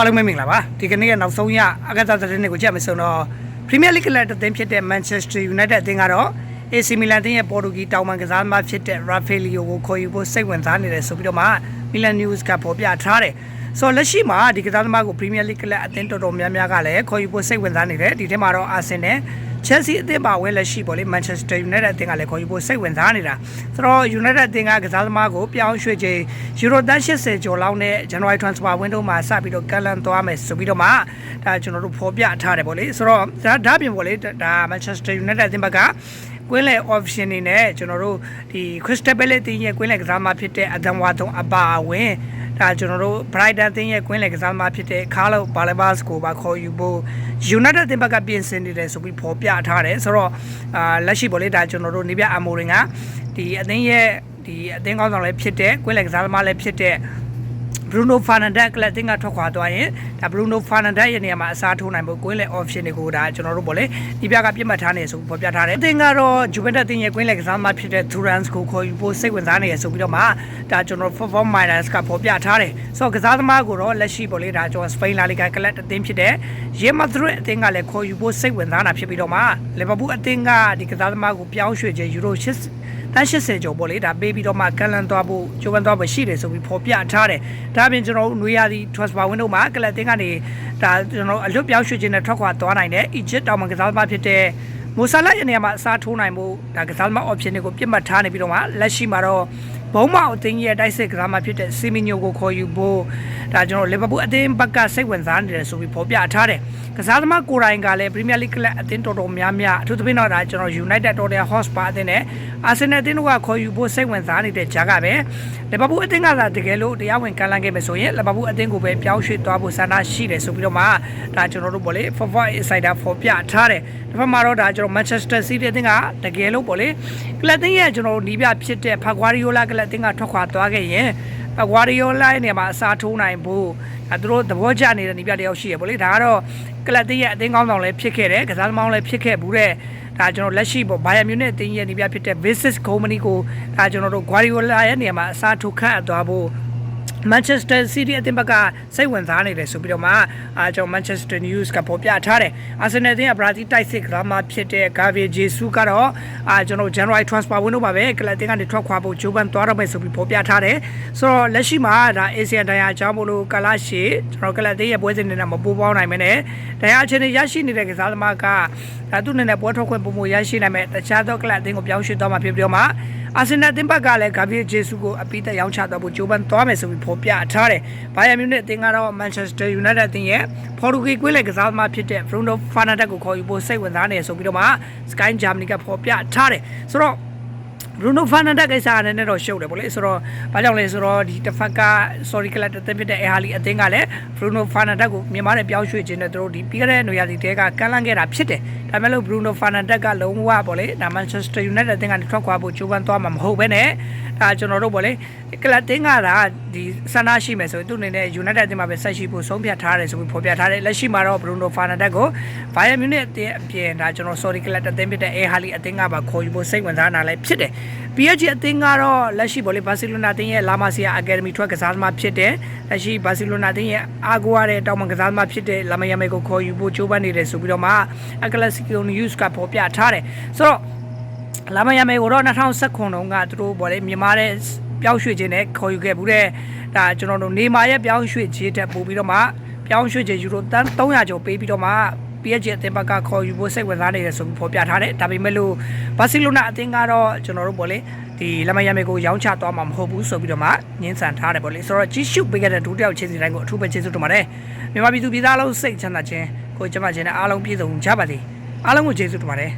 အားလုံးပဲမင်္ဂလာပါဒီကနေ့ကနောက်ဆုံးရအကစားသတင်းတွေကိုကြည့်မယ်ဆိုတော့ Premier League ကလပ်တစ်သင်းဖြစ်တဲ့ Manchester United အသင်းကတော့ AC Milan အသင်းရဲ့ပေါ်တူဂီတောင်ပန်ကစားသမားဖြစ်တဲ့ Rafaelio ကိုခေါ်ယူဖို့စိတ်ဝင်စားနေတယ်ဆိုပြီးတော့မှ Milan News ကဖော်ပြထားတယ်ဆိုတော့လက်ရှိမှာဒီကစားသမားကို Premier League ကလပ်အသင်းတော်တော်များများကလည်းခေါ်ယူဖို့စိတ်ဝင်စားနေတယ်ဒီထဲမှာတော့ Arsenal Chelsea အသင်းပါဝဲလက်ရှိပေါ့လေ Manchester United အသင်းကလည်းခေါ်ယူဖို့စိတ်ဝင်စားနေတာဆိုတော့ United အသင်းကကစားသမားကိုပြောင်းရွှေ့ချိန် Euro တန်း80ကျော်လောက်နဲ့ January transfer window မှာစပြီးတော့ကန့်လန့်သွားမယ်ဆိုပြီးတော့မှဒါကျွန်တော်တို့ဖော်ပြထားတယ်ပေါ့လေဆိုတော့ဒါဒါပြင်ပေါ့လေဒါ Manchester United အသင်းဘက်ကကွင်းလေ option နေနဲ့ကျွန်တော်တို့ဒီ Crystal Palace တင်းရဲ့ကွင်းလေကစားသမားဖြစ်တဲ့အဒမ်ဝါတုံအပါအဝင် ဒါကျွန်တော်တို့ Brighton တင်းရဲ့ကွင်းလေကစားသမားဖြစ်တဲ့ Carlo Balabas ကိုပါခေါ်ယူဖို့ United တင်းဘက်ကပြင်ဆင်နေတယ်ဆိုပြီးဖော်ပြထားတယ်ဆိုတော့အာလက်ရှိပေါ့လေဒါကျွန်တော်တို့နေပြအမိုရင်ကဒီအသင်းရဲ့ဒီအသင်းကောင်းဆောင်လည်းဖြစ်တဲ့ကွင်းလေကစားသမားလည်းဖြစ်တဲ့ Bruno Fernandes ကလည်းတင်ကထွက်ခွာသွားရင်ဒါ Bruno Fernandes ရဲ့နေရာမှာအစားထိုးနိုင်ဖို့ကွင်းလေ option တွေကိုဒါကျွန်တော်တို့ပေါ့လေဒီပြကပြတ်မှတ်ထားနေဆိုပေါ်ပြထားတယ်အတင်ကတော့ Juventus တင်ရဲ့ကွင်းလေကစားသမားဖြစ်တဲ့ Thuram ကိုခေါ်ယူဖို့စိတ်ဝင်စားနေရဆိုပြီးတော့မှဒါကျွန်တော် Form Miners ကပေါ်ပြထားတယ်ဆိုတော့ကစားသမားကိုတော့လက်ရှိပေါ့လေဒါကျွန်တော် Spain La Liga ကလပ်အသင်းဖြစ်တဲ့ Real Madrid အသင်းကလည်းခေါ်ယူဖို့စိတ်ဝင်စားတာဖြစ်ပြီးတော့မှ Liverpool အသင်းကဒီကစားသမားကိုပြောင်းရွှေ့ခြင်း Euro 6တန်း80ကျော်ပေါ့လေဒါပေးပြီးတော့မှကန်လန်သွားဖို့ဂျိုကန်သွားဖို့ရှိတယ်ဆိုပြီးဖော်ပြထားတယ်ဒါပြင်ကျွန်တော်တို့နွေရာသီ transfer window မှာကလပ်တင်ကနေဒါကျွန်တော်အလွတ်ပြောင်းရွှေ့ခြင်းနဲ့ထွက်ခွာသွားနိုင်တဲ့ Egypt တောင်ပန်ကစားသမားဖြစ်တဲ့မိုဆာလာရဲ့နေရာမှာအစားထိုးနိုင်ဖို့ဒါကစားသမား option တွေကိုပြတ်မှတ်ထားနေပြီးတော့မှလက်ရှိမှာတော့ ဘုံမောက်အသင်းရဲ့တိုက်စစ်ကစားမှာဖြစ်တဲ့စီမီညိုကိုခေါ်ယူဖို့ဒါကျွန်တော်လီဗာပူးအသင်းဘက်ကစိတ်ဝင်စားနေတယ်ဆိုပြီးဖော်ပြထားတယ်ကစားသမားကိုယ်တိုင်ကလည်းပရီးမီယာလိဂ်ကလပ်အသင်းတော်တော်များများအထူးသဖြင့်တော့ဒါကျွန်တော် United Tottenham Hotspur အသင်းနဲ့ Arsenal အသင်းတို့ကခေါ်ယူဖို့စိတ်ဝင်စားနေတဲ့ဂျာကပဲလီဗာပူးအသင်းကသာတကယ်လို့တရားဝင်ကန်လန်းခဲ့မယ်ဆိုရင်လီဗာပူးအသင်းကိုပဲပြောင်းရွှေ့သွားဖို့ဆန္ဒရှိတယ်ဆိုပြီးတော့မှဒါကျွန်တော်တို့ပေါ့လေ Forward Insider ဖော်ပြထားတယ်ဒီဘက်မှာတော့ဒါကျွန်တော် Manchester City အသင်းကတကယ်လို့ပေါ့လေကလပ်အသင်းရဲ့ကျွန်တော်နီးပြဖြစ်တဲ့ Guardiola ကလပ်အသင်းကထွက်ခွာသွားခဲ့ရင်ဂွာဒီယိုလာရဲ့နေရာမှာအစားထိုးနိုင်ဖို့အဲသူတို့သဘောကျနေတဲ့နေပြတယောက်ရှိရပေါ့လေဒါကတော့ကလပ်တင်းရဲ့အသင်းကောင်းဆောင်လည်းဖြစ်ခဲ့တယ်ကစားသမားလည်းဖြစ်ခဲ့ဘူးတဲ့ဒါကျွန်တော်လက်ရှိပေါ့ဘိုင်ယန်မြူနစ်အသင်းရဲ့နေပြဖြစ်တဲ့ Visis Company ကိုဒါကျွန်တော်တို့ဂွာဒီယိုလာရဲ့နေရာမှာအစားထိုးခန့်အပ်သွားဖို့ Manchester City အသင်းဘက်ကစိတ်ဝင်စားနေတယ်ဆိုပြီးတော့မှအာကျွန်တော် Manchester News ကပေါ်ပြထားတယ်။ Arsenal အသင်းက Brazil တိုက်စစ်ကစားမဖြစ်တဲ့ Gabriel Jesus ကတော့အာကျွန်တော် January transfer window မှာပဲကလပ်အသင်းကနေထွက်ခွာဖို့ဂျိုးပန်သွားတော့မယ်ဆိုပြီးပေါ်ပြထားတယ်။ဆိုတော့လက်ရှိမှာဒါ Asian ဒိုင်ယာအကြောင်းမလို့ကလာရှိကျွန်တော်ကလပ်အသင်းရဲ့ပွဲစဉ်တွေနဲ့မပူပေါင်းနိုင်မနဲ့ဒိုင်ယာအချင်းတွေရရှိနေတဲ့ကစားသမားကဒါသူ့အနေနဲ့ပွဲထွက်ခွင့်ပုံမရရှိနိုင်မဲ့တခြားသောကလပ်အသင်းကိုပြောင်းရွှေ့သွားမှာဖြစ်ပြီးတော့မှအာဆင်နယ်အသင်းဘက်ကလည်းဂါဗီဂျေဆုကိုအပိသက်ရောင်းချတော့ဖို့ဂျိုးပန်သွားမယ်ဆိုပြီးဖော်ပြထားတယ်။ဘိုင်ယန်မြူနစ်အသင်းကတော့မန်ချက်စတာယူနိုက်တက်အသင်းရဲ့ဖော်တူဂီကွင်းလေကစားသမားဖြစ်တဲ့ဘရုနိုဖာနာတက်ကိုခေါ်ယူဖို့စိတ်ဝင်စားနေဆိုပြီးတော့မှ Sky Germany ကဖော်ပြထားတယ်။ဆိုတော့ Bruno Fernandes ကိစ္စနဲ့တော့ရှုပ်တယ်ဗောလေဆိုတော့ဘာကြောင့်လဲဆိုတော့ဒီတစ်ဖက်က sorry ကလပ်တစ်ဖြစ်တဲ့အဲဟာလီအသင်းကလည်း Bruno Fernandes ကိုမြန်မာနဲ့ပြောင်းရွှေ့ခြင်းနဲ့တို့ဒီပြီးခဲ့တဲ့နေရာဒီတဲကကန့်လန့်ခဲ့တာဖြစ်တယ်ဒါပေမဲ့လို့ Bruno Fernandes ကလုံးဝဗောလေဒါ Manchester United အသင်းကနေထွက်ခွာဖို့ကြိုးပမ်းသွားမှာမဟုတ်ဘဲနဲ့ ဒါကျွန်တော်တို့ဗောလေကလပ်တင်းကဒါဒီဆန္ဒရှိမယ်ဆိုရင်သူ့အနေနဲ့ United အသင်းမှာပဲဆက်ရှိဖို့ဆုံးဖြတ်ထားတယ်ဆိုပြီးဖော်ပြထားတယ်လက်ရှိမှာတော့ Bruno Fernandes ကို Bayern Munich အသင်းအပြင်ဒါကျွန်တော် sorry ကလပ်အသင်းဖြစ်တဲ့အဲဟာလီအသင်းကပါခေါ်ယူဖို့စိတ်ဝင်စားတာလည်းဖြစ်တယ် PSG အသင်းကတော့လက်ရှိဗောလေဘာစီလိုနာအသင်းရဲ့လာမာစီယာအကယ်ဒမီထွက်ကစားသမားဖြစ်တယ်။လက်ရှိဘာစီလိုနာအသင်းရဲ့အားကိုးရတဲ့တောင်ပန်ကစားသမားဖြစ်တဲ့လာမယာမဲကိုခေါ်ယူဖို့ကြိုးပမ်းနေတယ်ဆိုပြီးတော့မှအကလစီကလိုနျူးစ်ကပေါ်ပြထားတယ်။ဆိုတော့ လာမယာမဲကိုတော့2019တုန်းကသူတို့ဗောလေမြန်မာတဲ့ပြောင်းရွှေ့ခြင်းနဲ့ခေါ်ယူခဲ့ဘူးတဲ့ဒါကျွန်တော်တို့နေမာရဲ့ပြောင်းရွှေ့ခြင်းတက်ပို့ပြီးတော့မှပြောင်းရွှေ့ခြင်းယူရိုတန်300ကျော်ပေးပြီးတော့မှ PSG အသင်းဘက်ကခေါ်ယူဖို့စိတ်ဝင်စားနေတယ်ဆိုပြီးဖော်ပြထားတယ်ဒါပေမဲ့လို့ဘာစီလိုနာအသင်းကတော့ကျွန်တော်တို့ဗောလေဒီလမယမဲကိုရောင်းချသွားမှာမဟုတ်ဘူးဆိုပြီးတော့မှညှင်းဆန်ထားတယ်ဗောလေဆိုတော့ကြီးရှုပေးခဲ့တဲ့ဒုတိယချင်းစီတိုင်းကိုအထူးပဲကျေးဇူးတင်ပါတယ်မြန်မာပြည်သူပြည်သားလုံးစိတ်ချမ်းသာခြင်းကိုကျမချင်းနဲ့အားလုံးပြည့်စုံကြပါစေအားလုံးကိုကျေးဇူးတင်ပါတယ်